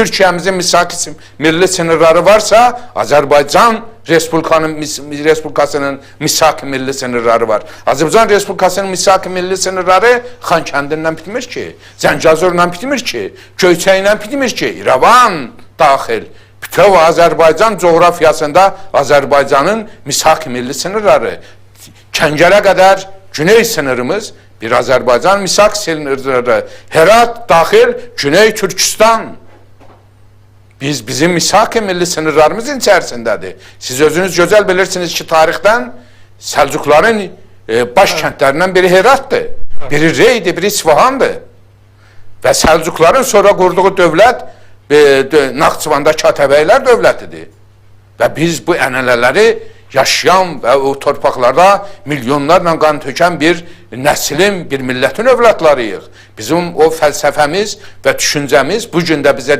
Türkiyəmizin misak milli sınırları varsa, Azərbaycan Respublikanın Respublikasının misak milli sınırları var. Azərbaycan Respublikasının misak milli sınırları Xankəndindən bitmir ki, Zəngəzurla bitmir ki, Göyçəylə bitmir ki, İrəvan daxil. Bütöv Azərbaycan coğrafiyasında Azərbaycanın misak milli sınırları. Kəngərə qədər güney sınırımız bir Azərbaycan misak sınırları. Herat daxil Güney Türkistan. Biz bizim misak-ı milli sınırlarımızın içərisindədir. Siz özünüz gözəl bilirsiniz ki, tarixdən Səlcuqların e, baş kəndlərindən biri Heratdır. Biri Reydir, biri İsfahandır. Və Səlcuqların sonra qurduğu dövlət e, Naxçıvanda Katəbəylər dövlətidir. Və biz bu ənənələri yaşayan və o torpaqlarda milyonlarla qan tökən bir nəslin, bir millətin övladlarıyıq. Bizim o fəlsəfəmiz və düşüncəmiz bu gün də bizə